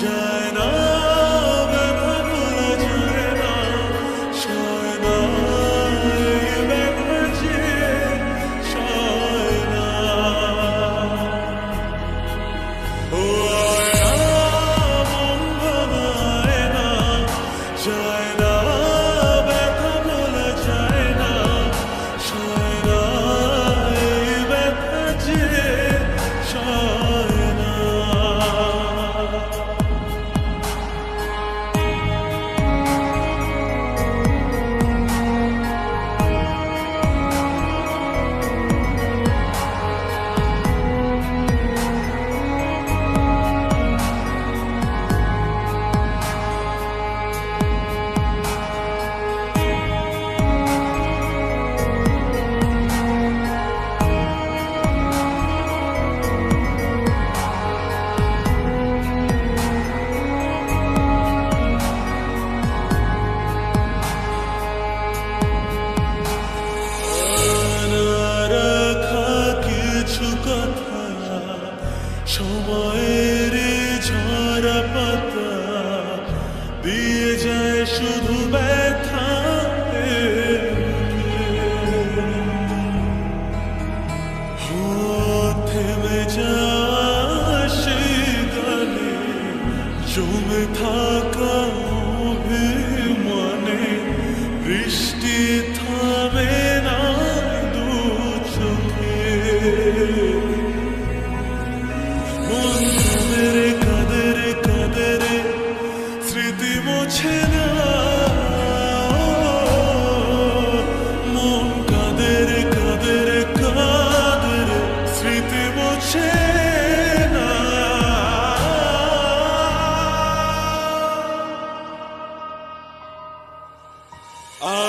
Georgia. সময়ের ঝরা পাতা দিয়ে যায় শুধু ব্যথা থেমে যায় জমে থাকা Uh,